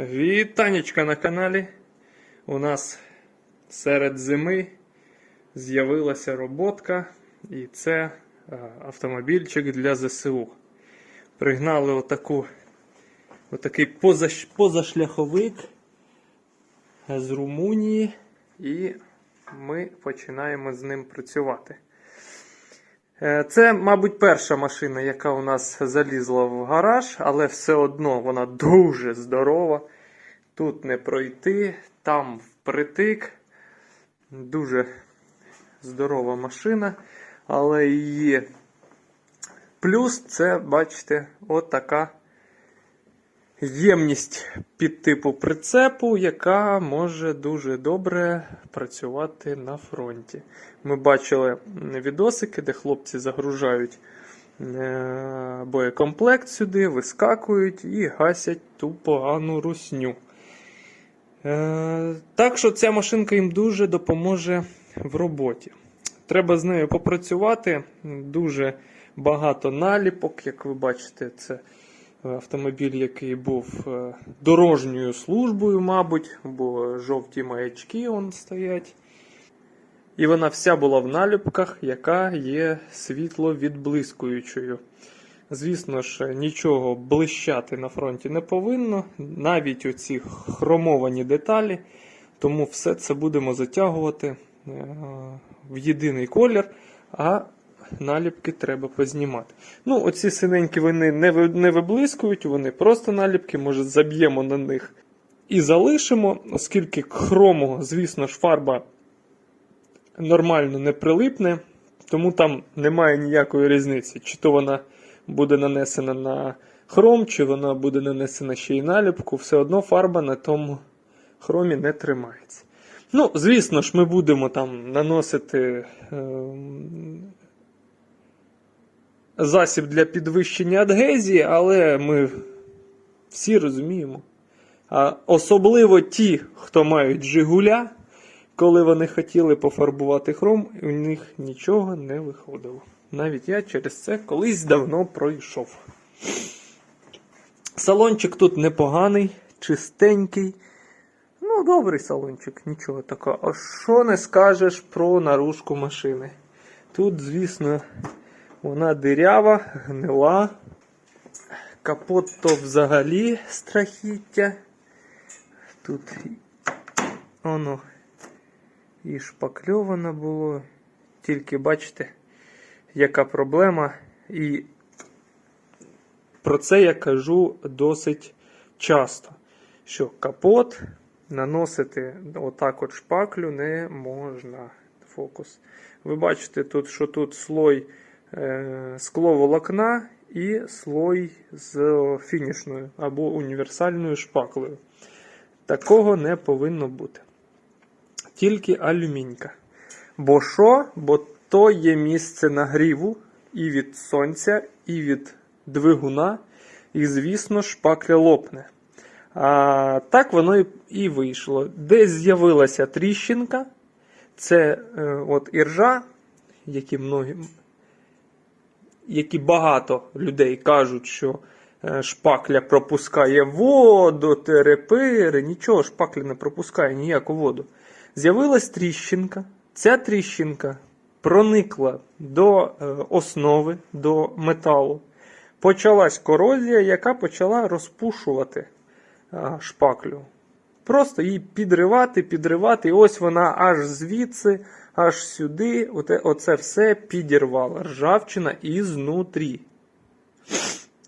Вітанечка на каналі. У нас серед зими з'явилася роботка, і це е, автомобільчик для ЗСУ. Пригнали отаку, отакий позаш, позашляховик з Румунії, і ми починаємо з ним працювати. Е, Це, мабуть, перша машина, яка у нас залізла в гараж, але все одно вона дуже здорова. Тут не пройти, там впритик. Дуже здорова машина, але її плюс це, бачите, от така ємність під типу прицепу, яка може дуже добре працювати на фронті. Ми бачили відосики, де хлопці загружають е, боєкомплект сюди, вискакують і гасять ту погану русню. Е, Так що ця машинка їм дуже допоможе в роботі. Треба з нею попрацювати. Дуже багато наліпок, як ви бачите, це автомобіль, який був е, дорожньою службою, мабуть, бо жовті маячки он стоять. І вона вся була в наліпках, яка є світловідблискуючою. Звісно ж, нічого блищати на фронті не повинно, навіть оці хромовані деталі. Тому все це будемо затягувати е, в єдиний колір, а наліпки треба познімати. Ну, оці синенькі вони не виблискують, вони просто наліпки, може заб'ємо на них і залишимо, оскільки хрому, звісно ж, фарба нормально не прилипне, тому там немає ніякої різниці, чи то вона буде нанесена на хром, чи вона буде нанесена ще й наліпку, все одно фарба на тому хромі не тримається. Ну, звісно ж, ми будемо там наносити ем, засіб для підвищення адгезії, але ми всі розуміємо. А особливо ті, хто мають Жигуля, коли вони хотіли пофарбувати хром, у них нічого не виходило. Навіть я через це колись давно пройшов. Салончик тут непоганий, чистенький. Ну, добрий салончик, нічого такого. А що не скажеш про наружку машини? Тут, звісно, вона дирява, гнила. Капот то взагалі страхіття. Тут воно і шпакльовано було. Тільки бачите, яка проблема. І про це я кажу досить часто. Що капот наносити отак от шпаклю не можна. Фокус. Ви бачите, тут, що тут слой е, скловолокна і слой з фінішною або універсальною шпаклею. Такого не повинно бути. Тільки алюмінька. Бо що? Бо то є місце нагріву і від сонця, і від двигуна, і, звісно, шпакля лопне. А, так воно і вийшло. Десь з'явилася тріщинка. Це е, от іржа, які многі, які багато людей кажуть, що е, шпакля пропускає воду, терепири. Нічого, шпакля не пропускає ніяку воду. З'явилась тріщинка. Ця тріщинка проникла до е, основи, до металу. Почалась корозія, яка почала розпушувати е, шпаклю. Просто її підривати, підривати, і ось вона аж звідси, аж сюди, оце все підірвала. Ржавчина ізнутрі.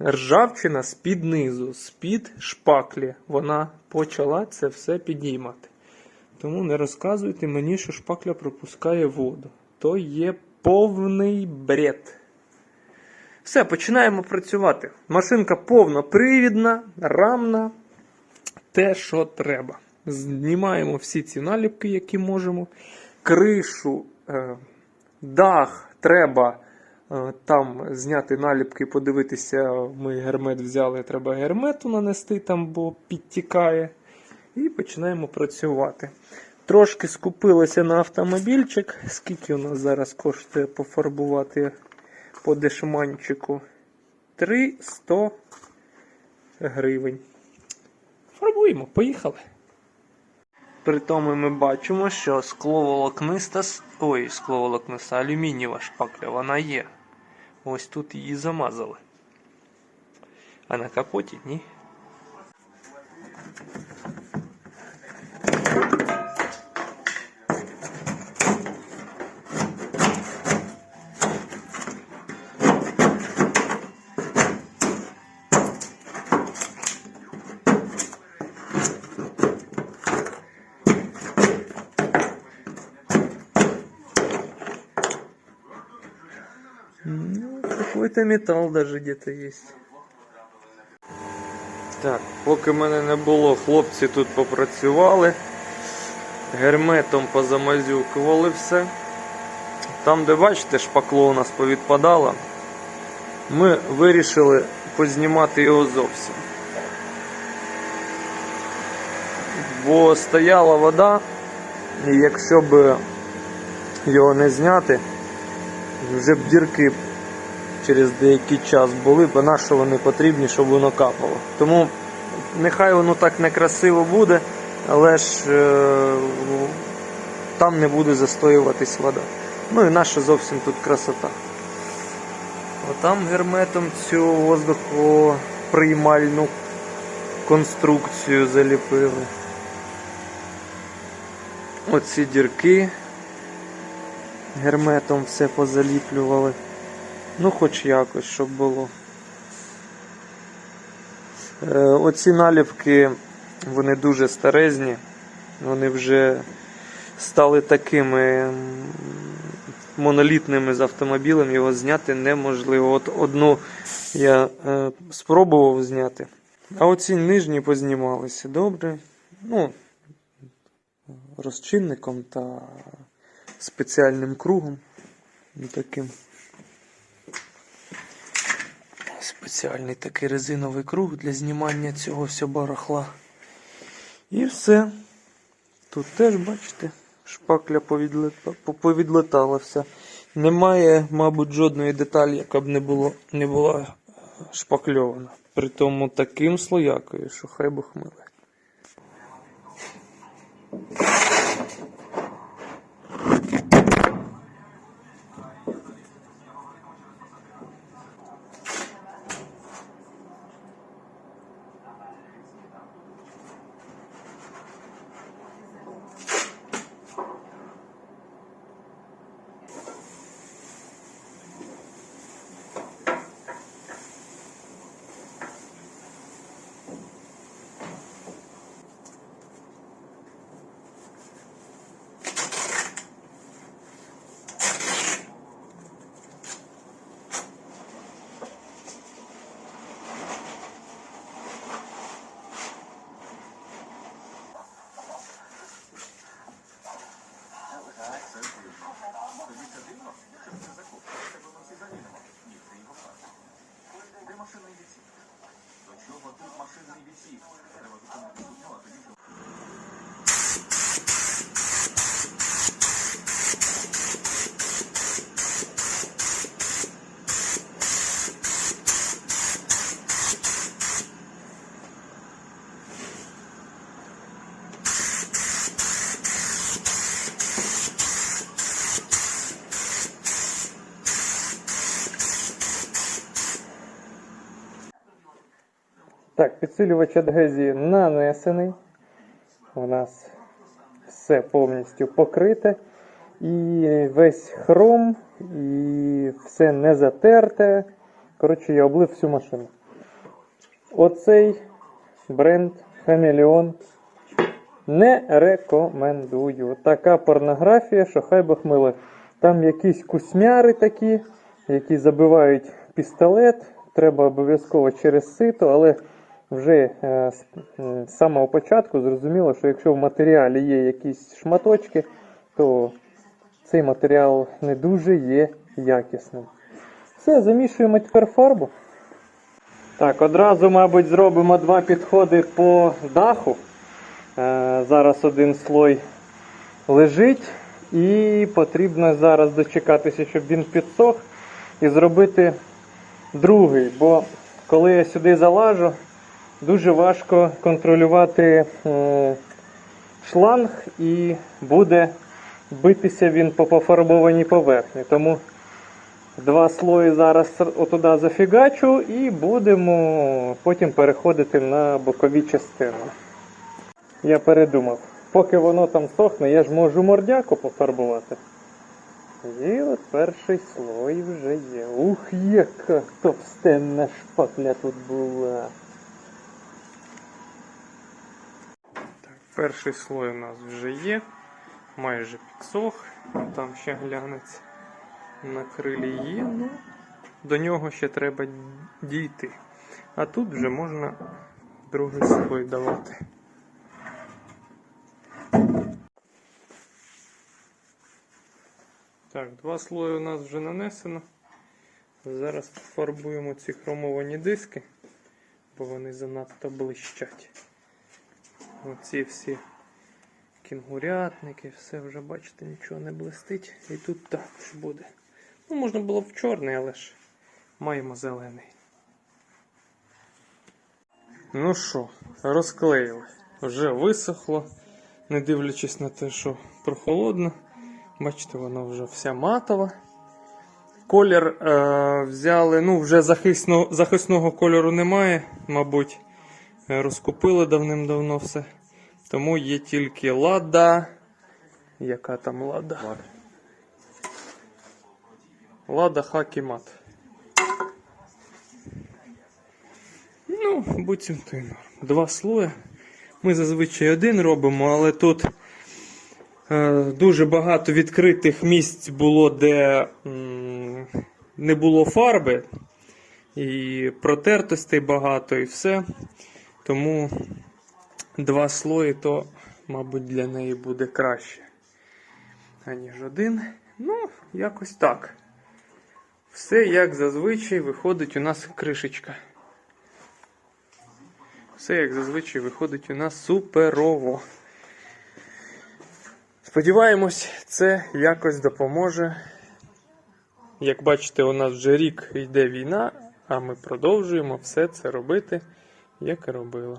Ржавчина з-під низу, з-під шпаклі. Вона почала це все підіймати. Тому не розказуйте мені, що шпакля пропускає воду. То є повний бред. Все, починаємо працювати. Машинка повнопривідна, рамна, те, що треба. Знімаємо всі ці наліпки, які можемо. Кришу, е, дах треба е, там зняти наліпки, подивитися. Ми гермет взяли, треба гермету нанести там, бо підтікає. І починаємо працювати. Трошки скупилися на автомобільчик. Скільки у нас зараз коштує пофарбувати по дешманчику? 300 гривень. Фарбуємо, поїхали. При тому ми бачимо, що скловолокниста, ой, скловолокниста, алюмінієва шпакля, вона є. Ось тут її замазали. А на капоті ні. Ну, какой-то металл даже где-то есть. Так, поки мене не було, хлопці тут попрацювали. Герметом позамазюкували все. Там, де бачите, шпакло у нас повідпадало, ми вирішили познімати його зовсім. Бо стояла вода, і якщо б його не зняти, вже б дірки через деякий час були, бо на що вони потрібні, щоб воно капало. Тому нехай воно так некрасиво буде, але ж е, там не буде застоюватись вода. Ну і наша зовсім тут красота. Отам герметом цю воздухоприймальну конструкцію заліпили. Оці дірки герметом все позаліплювали. Ну, хоч якось, щоб було. Е, оці наліпки, вони дуже старезні. Вони вже стали такими монолітними з автомобілем, його зняти неможливо. От одну я е, спробував зняти, а оці нижні познімалися добре. Ну, розчинником та спеціальним кругом. Таким. Спеціальний такий резиновий круг для знімання цього всього барахла. І все. Тут теж, бачите, шпакля повідлета- повідлетала вся. Немає, мабуть, жодної деталі, яка б не, було, не була е, шпакльована. Притому таким слоякою, що хай би миле. Так, підсилювач адгезії нанесений. У нас все повністю покрите. І весь хром, і все не затерте. Коротше, я облив всю машину. Оцей бренд Хамелеон не рекомендую. Така порнографія, що хай Бог миле. Там якісь кусмяри такі, які забивають пістолет. Треба обов'язково через сито, але вже е, з самого початку зрозуміло, що якщо в матеріалі є якісь шматочки, то цей матеріал не дуже є якісним. Все, замішуємо тепер фарбу. Так, одразу, мабуть, зробимо два підходи по даху. Е, зараз один слой лежить, і потрібно зараз дочекатися, щоб він підсох, і зробити другий. Бо коли я сюди залажу, дуже важко контролювати е, шланг і буде битися він по пофарбованій поверхні. Тому два слої зараз отуда зафігачу і будемо потім переходити на бокові частини. Я передумав. Поки воно там сохне, я ж можу мордяку пофарбувати. І от перший слой вже є. Ух, яка товстенна шпакля тут була. Перший слой у нас вже є. Майже підсох. Там ще глянець на крилі є. Ну, до нього ще треба дійти. А тут вже можна другий слой давати. Так, два слої у нас вже нанесено. Зараз пофарбуємо ці хромовані диски, бо вони занадто блищать. Оці всі кінгурятники, все вже бачите, нічого не блистить. І тут також буде. Ну, можна було б в чорний, але ж маємо зелений. Ну що, розклеїли. Вже висохло, не дивлячись на те, що прохолодно. Бачите, вона вже вся матова. Колір е, взяли, ну, вже захисно, захисного кольору немає, мабуть, розкупили давним-давно все. Тому є тільки лада. Яка там лада? Лада хакі мат. Ну, буцім то норм. Два слої. Ми зазвичай один робимо, але тут е, дуже багато відкритих місць було, де м, не було фарби, і протертостей багато, і все. Тому два слої то, мабуть, для неї буде краще, аніж один. Ну, якось так. Все як зазвичай виходить у нас кришечка. Все як зазвичай виходить у нас суперово. Сподіваємось, це якось допоможе. Як бачите, у нас вже рік йде війна, а ми продовжуємо все це робити, як і робили.